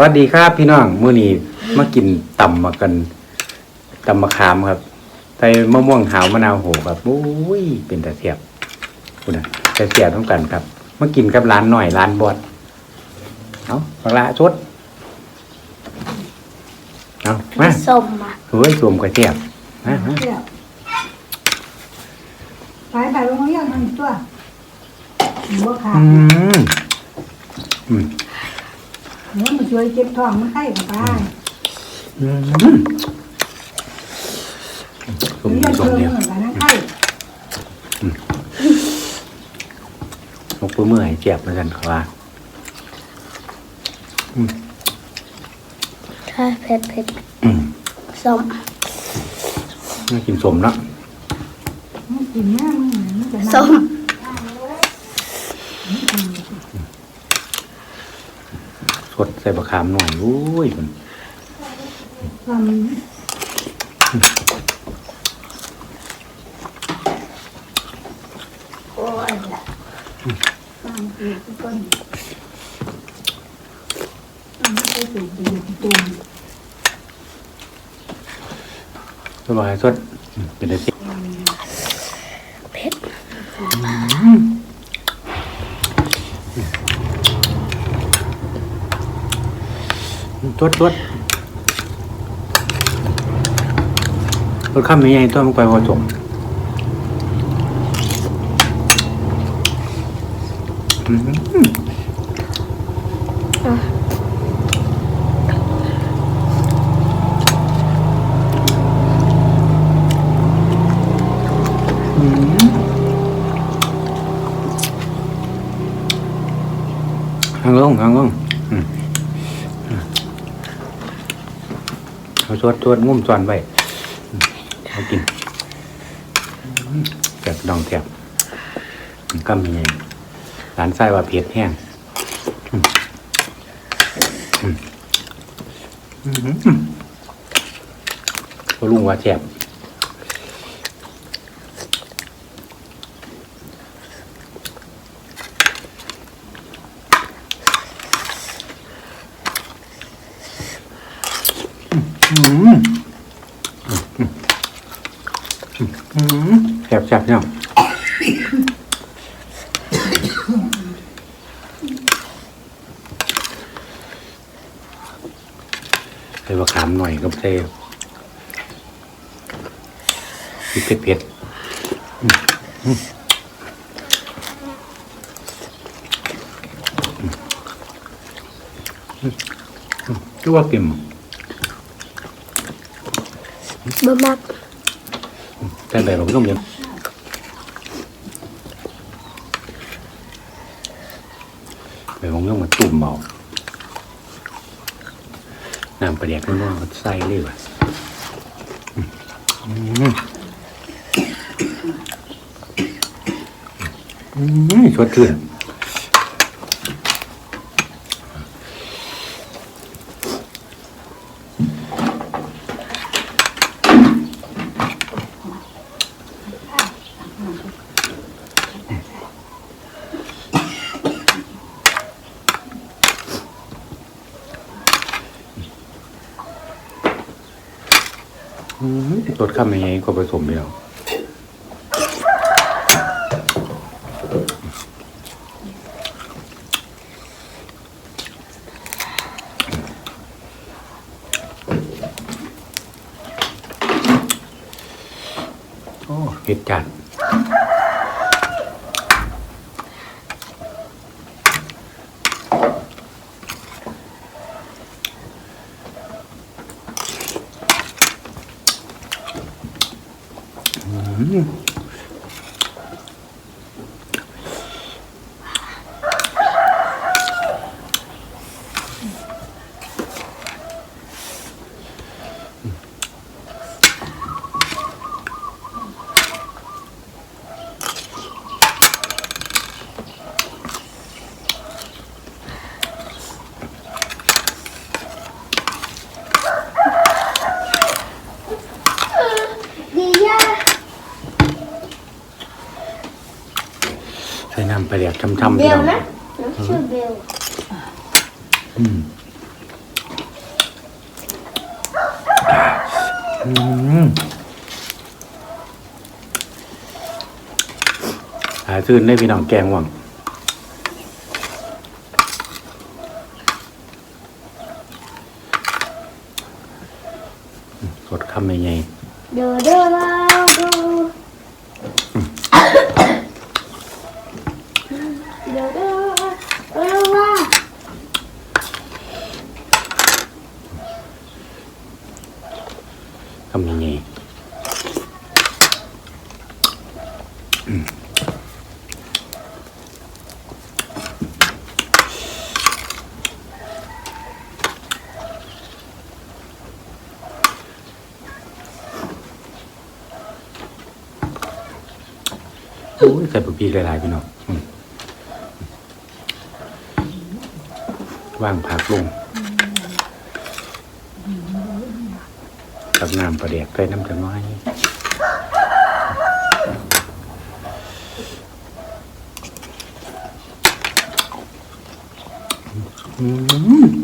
วัสดีครับพี่น้องมื้อนี้มากินตำมากันตำมะขามครับใส่มะม่วงหาวมะนาวโหครับโอ้ยเป็นตาเสียบคุณนะแต่เสียบต้องกันครับมากินกับร้านหน่อยร้านบอดเอาบักละชดเอามาส้มอะเฮ้ยสวมกระเทียบมามาเที่ยวไปไปโรงเรียนมันตัวหัวขาดอืมอืม เนื้อมันช่วยเจ็บท้องมันไข้กับไปอืมมีสมเพิ่มเดียวหมือนกันนะไข้ยกปื้อมือให้เจ็บเหมือนกันเขาว่าถ้าเผ็ดเผ็ดอืมสมน่ากินสมนะมันกินแม่มึงมันจะส้ม สดใส่บะขามหน่อยอุ้ยมันโอ้ยละตามคือทุกคนต้องให้สูบดีตุ่มสบายสดเป็นได้สิเผ็ด สดสดรถข้ามไม่ใหญ่ตัวมันไปพอสมอืมอืมหางลงหางลงอืม เอาชวดชวดงุ่มจอนไว้เอากินแกบดองแถบก็มีหลานไส้ว่าเผ็ดแห้งอืมอืมอืมอืมก็ลุงว่าแซ่บ อืมอืมแซ่บแซ่บเนี่ยใส่บะขามหน่อยกับใส่พริกเผ็ดๆอืมอืมอืมอืมก็ว่าเค็ม บะมักแต่แบบผมต้องยังแบบผมต้องมาตุ่มเบาน้ำประเดียกนุ่นๆใส่เลยว่ะอืมอืมอืมสดชื่อม รสข้ามยังไงก็ผสมไปแล้วโอ้เผ็ดจัด Hmm. ใส่น้ำปลาแดกทำๆเบพี่ลน้อะน้อชื่อเบลอืมอืมหาซื้อได้พี่น้องแกงหวังกดคำยังไง เดอเดอว่ โอ้ยใส่ปุกพีหลายๆพี่น้องว่างผักลงกับน้ำปลาแดกใส่น้ำจะน้อยอืม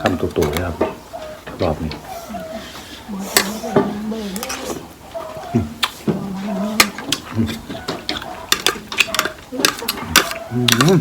คำตัวๆเลยครับรอบนี้อืมอืม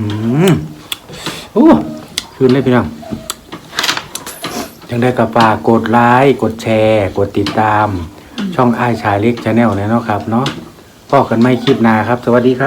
อืมโอ้คืนเลยพี่น้อง ยังได้กับฝากกดไลค์กดแชร์ กดติดตาม ช่องไอ้ายชายเล็กชาแนลเนี่ยเนาะครับเนาะพอกันไม่คลิปหนาครับ สวัสดีครับ